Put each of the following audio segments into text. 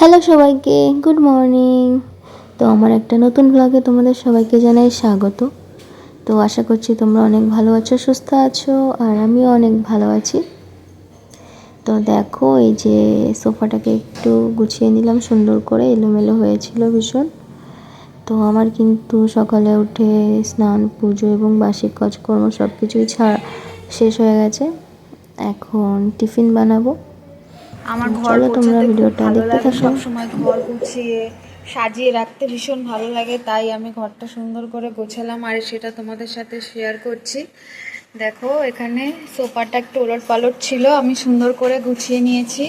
Hello সবাইকে, good morning. তো আমার একটা নতুন ব্লগে তোমাদের সবাইকে জানাই স্বাগত। তো আশা করছি তোমরা অনেক ভালো আছো, সুস্থ আছো, আর আমিও অনেক ভালো আছি। তো দেখো, এই যে সোফাটাকে একটু গুছিয়ে নিলাম, সুন্দর করে এলোমেলো হয়েছিল ভীষণ। তো আমার কিন্তু সকালে উঠে স্নান, পুজো এবং বার্ষিক কাজকর্ম সব কিছুই ছাড়া শেষ হয়ে গেছে। এখন টিফিন বানাবো। আমার ঘর তোমরা ভিডিওটা দেখতে থাকো। সব সময় ঘর গুছিয়ে সাজিয়ে রাখতে ভীষণ ভালো লাগে তাই আমি ঘরটা সুন্দর করে গোছালাম আর সেটা তোমাদের সাথে শেয়ার করছি। দেখো এখানে সোফাটা একটু ওলট পালট ছিল আমি সুন্দর করে গুছিয়ে নিয়েছি।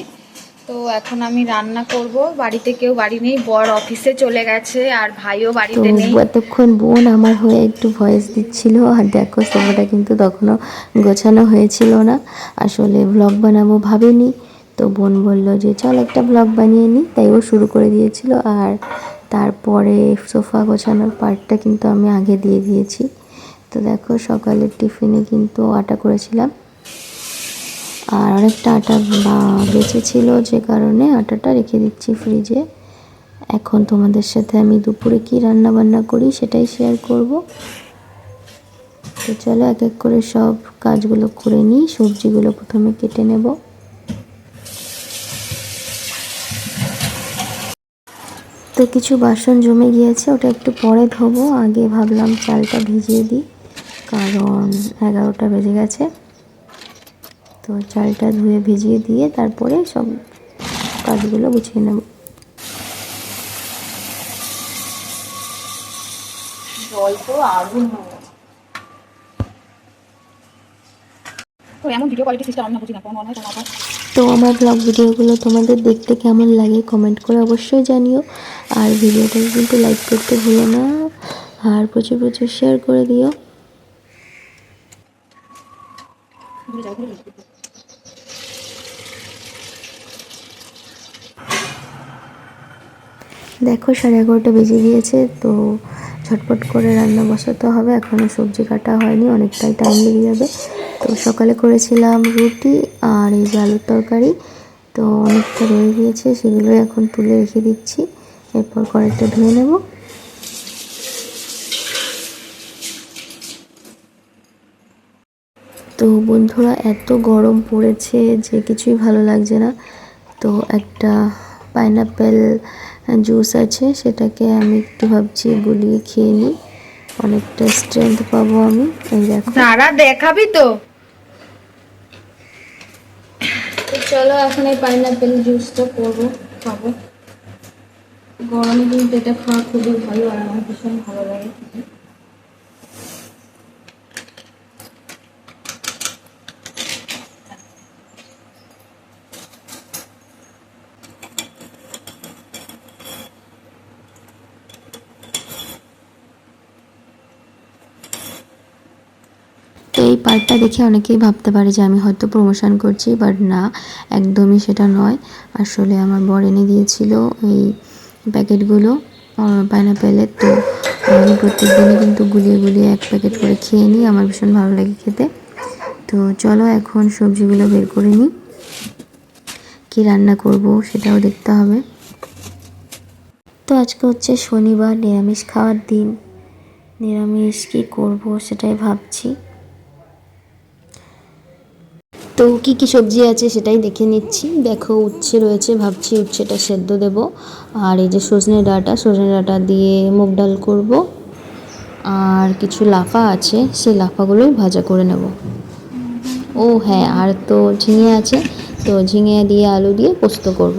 তো এখন আমি রান্না করব বাড়িতে কেউ বাড়ি নেই বর অফিসে চলে গেছে আর ভাইও বাড়িতে নেই। এতক্ষণ বোন আমার হয়ে একটু ভয়েস দিচ্ছিল আর দেখো সোফাটা কিন্তু তখনও গোছানো হয়েছিল না। আসলে ব্লগ বানাবো ভাবিনি। তো বোন বলল যে, চল একটা ব্লগ বানিয়ে নিই তাই ও শুরু করে দিয়েছিল। আর তারপরে সোফা গোছানোর পার্টটা কিন্তু আমি আগে দিয়ে দিয়েছি। তো দেখো, সকালের টিফিনে কিন্তু আটা করেছিলাম। আর অনেকটা আটা, বা- বেঁচে ছিল যে কারণে আটাটা রেখে দিচ্ছি ফ্রিজে এখন তোমাদের সাথে আমি দুপুরে কি রান্না বান্না করি সেটাই শেয়ার করব। তো চলো, এক এক করে সব কাজগুলো করে নিই। সবজিগুলো প্রথমে কেটে নেব। তো কিছু বাসন জমে গিয়েছে, ওটা একটু পরে ধোবো। আগে ভাবলাম চালটা ভিজিয়ে দিই, কারণ এগারোটা বেজে গেছে। তো চালটা ধুয়ে ভিজিয়ে দিয়ে তারপরে সব কাজগুলো গুছিয়ে নেব। জল তো আগুন হয়ে গেছে তো এমন ভিডিও কোয়ালিটি সিস্টেম আমি বুঝি না মনে হয় তোমার তো আমার ব্লগ ভিডিওগুলো তোমাদের দেখতে কেমন লাগে কমেন্ট করে অবশ্যই জানিও। আর ভিডিওটা কিন্তু লাইক করতে ভুলো না আর প্রচুর প্রচুর শেয়ার করে দিও। দেখো, সাড়ে এগারোটা বেজে গিয়েছে, তো ঝটপট করে রান্না বসাতে হবে। এখনও সবজি কাটা হয়নি, অনেকটাই টাইম লেগে যাবে। তো সকালে করেছিলাম রুটি আর এই যে আলুর তরকারি। তো অনেকটা রয়ে গিয়েছে, সেগুলোই এখন তুলে রেখে দিচ্ছি। এরপর কড়াইটা ধুয়ে নেব। তো বন্ধুরা, এত গরম পড়েছে যে কিছুই ভালো লাগছে না। তো একটা পাইনাপেল জুস আছে সেটাকে আমি একটু ভাবছি গুলিয়ে খেয়ে নিই। অনেকটা স্ট্রেংথ পাবো আমি। এই দেখো। সারা দেখাবি তো। তো চলো এখন এই পাইনাপেল জুসটা করব খাব। গরমে কিন্তু এটা খাওয়া খুবই ভালো আর আমার ভীষণ ভালো লাগে এই পার্টটা দেখে অনেকেই ভাবতে পারে যে আমি হয়তো প্রমোশন করছি বাট না, একদমই সেটা নয়। আসলে আমার বর এনে দিয়েছিল এই প্যাকেটগুলো পাইনাপেলের তো আমি প্রত্যেক দিনই কিন্তু গুলিয়ে গুলিয়ে এক প্যাকেট করে খেয়ে নিই, আমার ভীষণ ভালো লাগে খেতে। তো চলো এখন সবজিগুলো বের করে নিই। কী রান্না করব সেটাও দেখতে হবে। তো আজকে হচ্ছে শনিবার, নিরামিষ খাওয়ার দিন। নিরামিষ কী করব সেটাই ভাবছি। তো কি কি সবজি আছে সেটাই দেখে নিচ্ছি। দেখো উচ্ছে রয়েছে ভাবছি উচ্ছেটা সেদ্ধ দেব। আর এই যে সজনে ডাঁটা সজনে ডাঁটা দিয়ে মুগ ডাল করব। আর কিছু লাফা আছে সেই লাফাগুলোই ভাজা করে নেব। ও হ্যাঁ আর তো ঝিঙে আছে তো ঝিঙে দিয়ে আলু দিয়ে পোস্ত করব।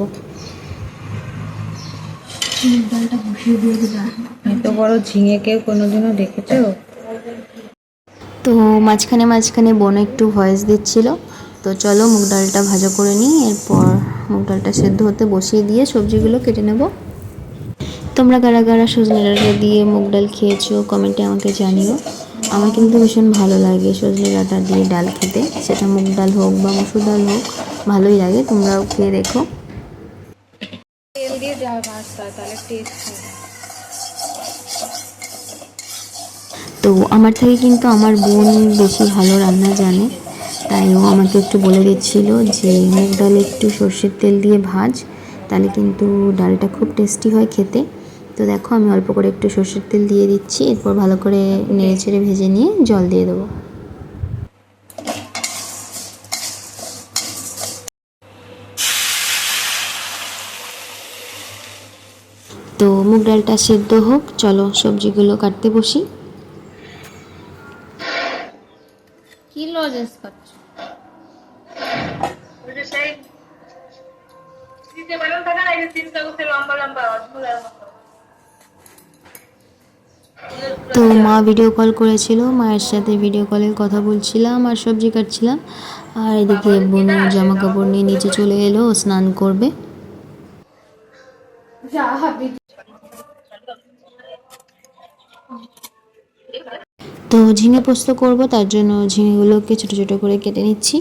এত বড় ঝিঙে কেউ কোনোদিনও দেখেছ? তো মাঝখানে মাঝখানে বোন একটু ভয়েস দিচ্ছিল। তো চলো মুগ ডালটা ভাজা করে নিই এরপর মুগ ডালটা সেদ্ধ হতে বসিয়ে দিয়ে সবজিগুলো কেটে নেব। তোমরা কারা কারা সজনে ডাঁটা দিয়ে মুগ ডাল খেয়েছো কমেন্টে আমাকে জানিও। আমার কিন্তু ভীষণ ভালো লাগে সজনে ডাঁটা দিয়ে ডাল খেতে। সেটা মুগ ডাল হোক বা মসুর ডাল হোক ভালোই লাগে তোমরাও খেয়ে দেখো। তেল দিয়ে যা ভাজতে তাহলে টেস্ট তো আমার থেকে কিন্তু আমার বোন বেশি ভালো রান্না জানে। তাই ও আমাকে একটু বলে দিচ্ছিল যে, মুগ ডালে একটু সর্ষের তেল দিয়ে ভাজ, তাহলে কিন্তু ডালটা খুব টেস্টি হয় খেতে। তো দেখো, আমি অল্প করে একটু সর্ষের তেল দিয়ে দিচ্ছি, এরপর ভালো করে নেড়ে চেড়ে ভেজে নিয়ে জল দিয়ে দেবো। তো মুগ ডালটা সেদ্ধ হোক, চলো সবজিগুলো কাটতে বসি। লম্বা রসগোল্লার মতো। তো মা ভিডিও কল করেছিল মায়ের সাথে ভিডিও কলে কথা বলছিলাম আর সবজি কাটছিলাম। আর এদিকে বোনু জামা কাপড় নিয়ে নিচে চলে এলো স্নান করবে। তো ঝিঙে পোস্ত করব, তার জন্য ঝিঙেগুলোকে ছোটো ছোটো করে কেটে নিচ্ছি।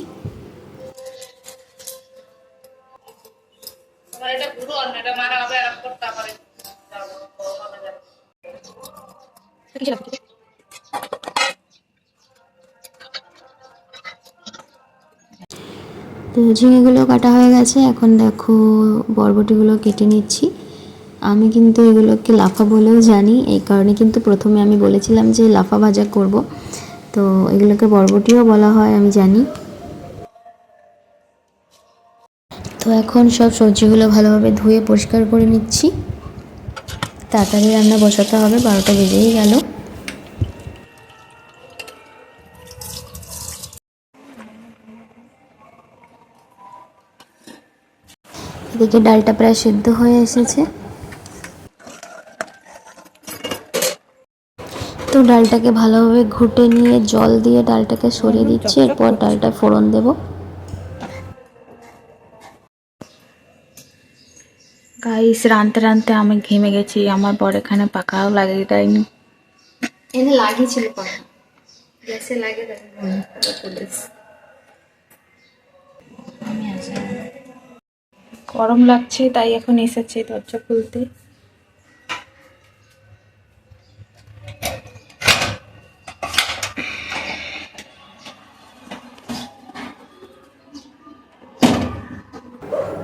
তো ঝিঙেগুলো কাটা হয়ে গেছে, এখন দেখো বরবটিগুলো কেটে নিচ্ছি। আমি কিন্তু এগুলোকে লাফা বলেও জানি, এই কারণে কিন্তু প্রথমে আমি বলেছিলাম যে লাফা ভাজা করব। তো এগুলোকে বরবটিও বলা হয়, আমি জানি। তো এখন সব সবজিগুলো ভালোভাবে ধুয়ে পরিষ্কার করে নিচ্ছি। তাড়াতাড়ি রান্না বসাতে হবে, বারোটা বেজেই গেল। এদিকে ডালটা প্রায় সেদ্ধ হয়ে এসেছে। তো ডালটাকে ভালোভাবে ঘুটে নিয়ে জল দিয়ে ডালটাকে সরিয়ে দিচ্ছি এরপর ডালটা ফোড়ন দেব। গাইস রানতে রানতে আমি ঘেমে গেছি আমার বর এখানে পাকাও লাগিয়ে দেয়নি। এনে লাগিয়েছিল গ্যাসে গরম লাগছে তাই এখন এসেছে দরজা খুলতে।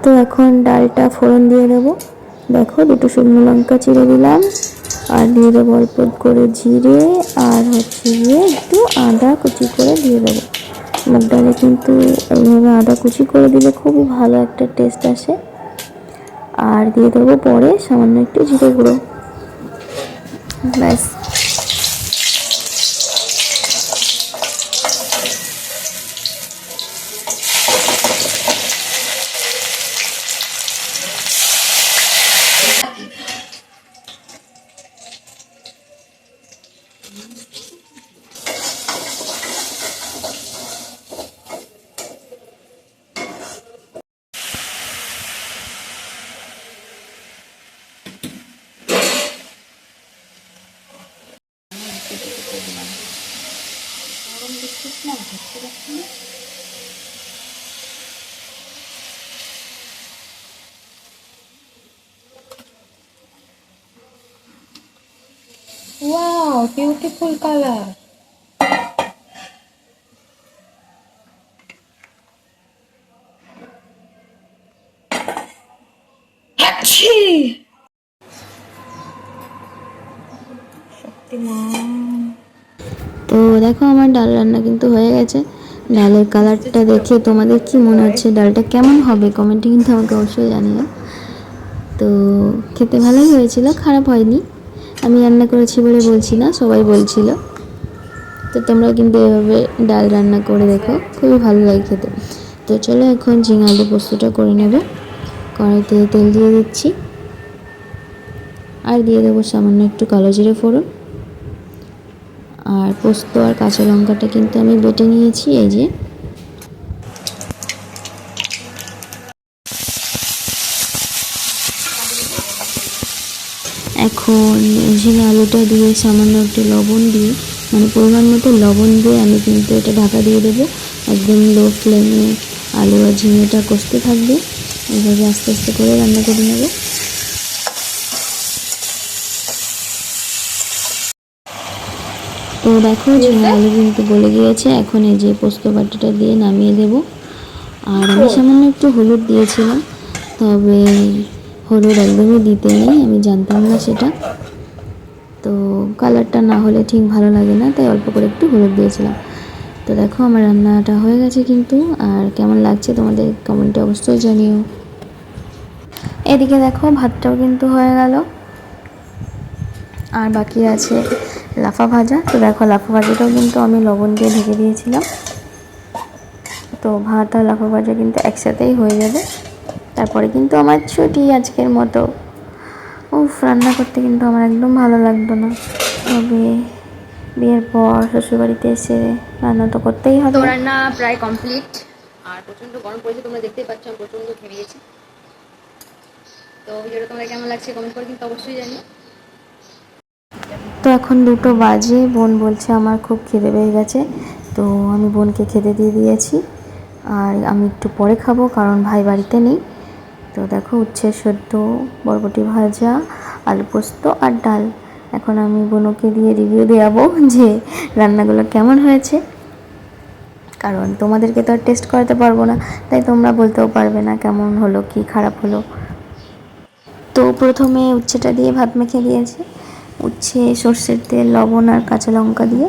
তো এখন ডালটা ফোড়ন দিয়ে দেবো দেখো, দুটো শুকনো লঙ্কা চিড়ে দিলাম। আর দিয়ে দেবো অল্প করে জিরে আর হচ্ছে গিয়ে একটু আদা কুচি করে দিয়ে দেবো। মুগ ডালে কিন্তু এইভাবে আদা কুচি করে দিলে খুবই ভালো একটা টেস্ট আসে। আর দিয়ে দেবো পরে সামান্য একটু জিরে গুঁড়ো। ব্যাস। Wow beautiful colour Shaktiman. তো দেখো আমার ডাল রান্না কিন্তু হয়ে গেছে। ডালের কালারটা দেখে তোমাদের কি মনে হচ্ছে? ডালটা কেমন হবে? কমেন্টে কিন্তু আমাকে অবশ্যই জানিও। তো খেতে ভালোই হয়েছিল খারাপ হয়নি। আমি রান্না করেছি বলে বলছি না, সবাই বলছিল। তো তোমরাও কিন্তু এভাবে ডাল রান্না করে দেখো, খুবই ভালো লাগে খেতে। তো চলো এখন ঝিঙে আলু পোস্তটা করে নেব। কড়াইতে তেল দিয়ে দিচ্ছি। আর দিয়ে দেবো সামান্য একটু কালো জিরে ফোড়ন। আর পোস্ত আর কাঁচা লঙ্কাটা কিন্তু আমি বেটে নিয়েছি, এই যে। এখন ঝিঙে আলুটা দিয়ে সামান্য একটু লবণ দিয়ে মানে পরিমাণ মতো লবণ দিয়ে আমি কিন্তু এটা ঢাকা দিয়ে দেবো। একদম লো ফ্লেমে আলু আর ঝিঙেটা কষতে থাকবে। এইভাবে আস্তে আস্তে করে রান্না করে নেব। তো দেখো, ঝিঙে আলু কিন্তু গলে গিয়েছে। এখন এই যে পোস্ত বাটিটা দিয়ে নামিয়ে দেব। আর আমি সামান্য একটু হলুদ দিয়েছিলাম, তবে হলুদ একদমই দিতে নেই, আমি জানতাম না সেটা। তো কালারটা না হলে ঠিক ভালো লাগে না, তাই অল্প করে একটু হলুদ দিয়েছিলাম। তো দেখো আমার রান্নাটা হয়ে গেছে কিন্তু, আর কেমন লাগছে তোমাদের কমেন্টে অবশ্যই জানিও। এদিকে দেখো ভাতটাও কিন্তু হয়ে গেল। আর বাকি আছে লাফা ভাজা। তো দেখো লাফা ভাজাটাও কিন্তু আমি লবণ দিয়ে ঢেকে দিয়েছিলাম। তো ভাত আর লাফা ভাজা কিন্তু একসাথেই হয়ে যাবে। তারপরে কিন্তু আমার ছুটি আজকের মতো। উফ রান্না করতে কিন্তু আমার একদম ভালো লাগতো না। তবে বিয়ের পর শ্বশুরবাড়িতে এসে রান্না তো করতেই হবে। রান্না প্রায় কমপ্লিট আর প্রচণ্ড গরম পড়েছে তোমরা দেখতেই পাচ্ছ আমি প্রচণ্ড ঘেমিয়েছি। তো ভিডিওটা তোমরা কেমন লাগছে কমেন্ট করে কিন্তু অবশ্যই জানি তো এখন দুটো বাজে বোন বলছে আমার খুব খিদে পেয়ে গেছে তো আমি বোনকে খেতে দিয়ে দিয়েছি। আর আমি একটু পরে খাব কারণ ভাই বাড়িতে নেই। তো দেখো উচ্ছে সদ্য বরবটি ভাজা, আলু পোস্ত আর ডাল। এখন আমি বোনকে দিয়ে রিভিউ দেওয়াবো যে রান্নাগুলো কেমন হয়েছে। কারণ তোমাদেরকে তো আর টেস্ট করাতে পারব না, তাই তোমরা বলতেও পারবে না কেমন হলো, কি খারাপ হলো। তো প্রথমে উচ্ছেটা দিয়ে ভাত মেখে দিয়েছে। উচ্ছে, সর্ষের তেল, লবণ আর কাঁচা লঙ্কা দিয়ে।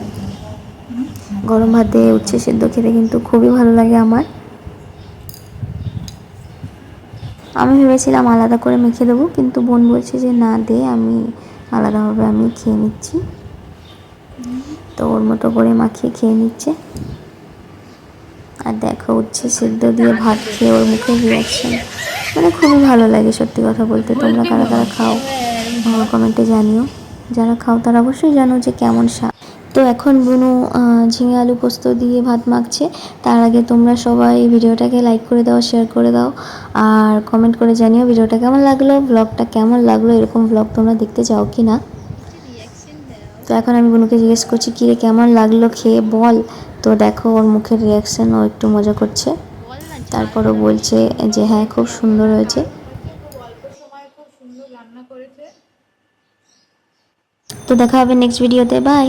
গরম ভাতে উচ্ছে সেদ্ধ খেতে কিন্তু খুবই ভালো লাগে আমার। আমি ভেবেছিলাম আলাদা করে মেখে দেবো, কিন্তু বোন বলছে যে না দে, আমি আলাদাভাবে আমি খেয়ে নিচ্ছি। তো ওর মতো করে মাখিয়ে খেয়ে নিচ্ছে। আর দেখো উচ্ছে সেদ্ধ দিয়ে ভাত খেয়ে ওর মুখে রিয়াকশন মানে খুবই ভালো লাগে সত্যি কথা বলতে। তোমরা কারা কারা খাও কমেন্টে জানিও। যারা খাও তারা অবশ্যই জানো যে কেমন স্বাদ। তো এখন বুনু ঝিঙে আলু পোস্ত দিয়ে ভাত মাখছে। তার আগে তোমরা সবাই ভিডিওটাকে লাইক করে দাও শেয়ার করে দাও। আর কমেন্ট করে জানিও ভিডিওটা কেমন লাগল ব্লগটা কেমন লাগল, এরকম ব্লগ তোমরা দেখতে চাও কি না তো এখন আমি বুনুকে জিজ্ঞেস করছি, কিরে, কেমন লাগল খেয়ে? বল। তো দেখো, ওর মুখের রিয়াকশন ও একটু মজা করছে। তারপরও বলছে যে হ্যাঁ খুব সুন্দর হয়েছে। তো দেখা হবে নেক্সট ভিডিওতে বাই